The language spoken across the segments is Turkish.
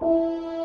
Música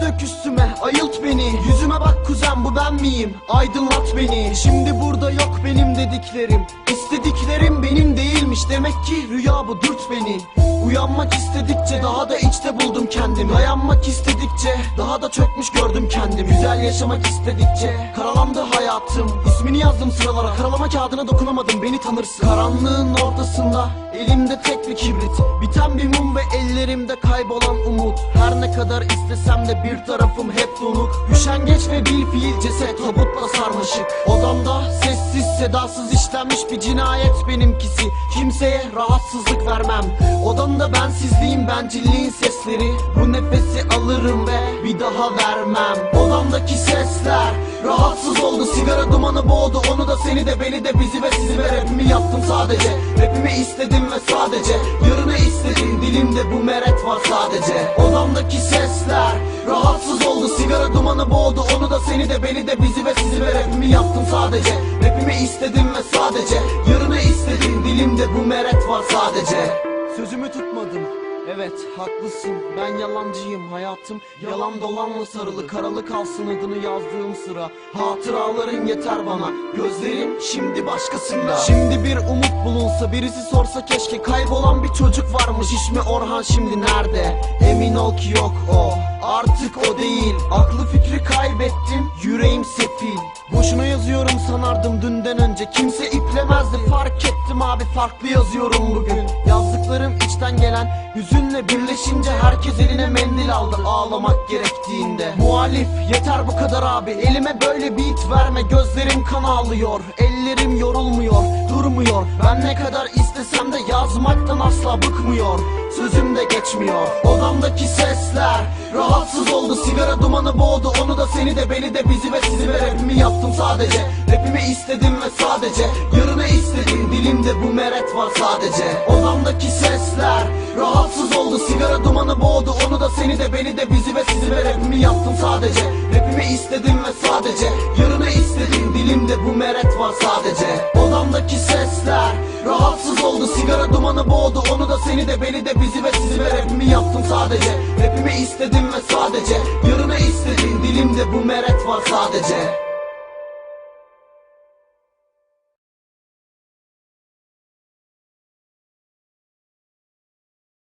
dök üstüme ayılt beni. Yüzüme bak kuzen bu ben miyim? Aydınlat beni. Şimdi burada yok benim dediklerim. İstediklerim benim değilmiş. Demek ki rüya bu dürt beni. Uyanmak istedikçe daha da içte buldum kendimi. Dayanmak istedikçe daha da çökmüş gördüm kendimi. Güzel yaşamak istedikçe karalandı hayatım. İsmini yazdım sıralara. Karalama kağıdına dokunamadım beni tanırsın. Karanlığın ortasında elimde tek bir kibrit. Biten bir mum ve ellerimde kaybolan umut. Her ne kadar istesem de bir tarafım hep donuk Üşengeç ve bil fiil ceset tabutla sarmaşık. Odamda sessiz sedasız işlenmiş bir cinayet benimkisi. Kimseye rahatsızlık vermem. Odamda bensizliğin bencilliğin sesleri. Bu nefesi alırım ve bir daha vermem. Odamdaki sesler rahatsız oldu. Sigara dumanı boğdu. Onu da seni de beni de bizi ve sizi ve rapimi yaptım sadece. Rapimi istedim ve sadece. Yarını istedim. Dilimde bu meret var sadece. Odamdaki sesler rahatsız oldu Sigara dumanı boğdu. Onu da seni de beni de bizi ve sizi ve rapimi yaptım sadece. Rapimi istedim ve sadece. Yarını istedim dilimde bu meret var sadece. Sözümü tutmadım Evet haklısın. Ben yalancıyım hayatım. Yalan dolanla sarılı karalı kalsın adını yazdığım sıra. Hatıraların yeter bana. Gözlerim şimdi başkasında. Şimdi bir umut bulunsa birisi sorsa keşke Kaybolan bir çocuk varmış. İsmi Orhan şimdi nerede? Emin ol ki yok o. Artık o değil. Aklı fikri kaybettim yüreğim sefil. Boşuna yazıyorum sanardım dünden önce. Kimse iplemezdi fark ettim abi. Farklı yazıyorum bugün Yazdıklarım içten gelen hüzünle birleşince Herkes eline mendil aldı ağlamak gerektiğinde. Muhalif yeter bu kadar abi Elime böyle beat verme gözlerim kan ağlıyor Ellerim yorulmuyor durmuyor. Ben ne kadar istesem de yazmaktan asla bıkmıyor Sözüm de geçmiyor. Odamdaki sesler Rahatsız oldu sigara dumanı boğdu Onu da seni de beni de bizi ve sizi ve rapimi yaptım sadece. Rapimi istedim ve sadece Dilimde bu meret var sadece. Odamdaki sesler Rahatsız oldu. Sigara dumanı boğdu. Onu da seni de beni de bizi ve sizi ve rapimi yaptım sadece. Rapimi istedim ve sadece. Yarını istedim. Dilimde bu meret var sadece. Odamdaki sesler Rahatsız oldu. Sigara dumanı boğdu. Onu da seni de beni de bizi ve sizi ve rapimi yaptım sadece. Rapimi istedim ve sadece. Yarını istedim. Dilimde bu meret var sadece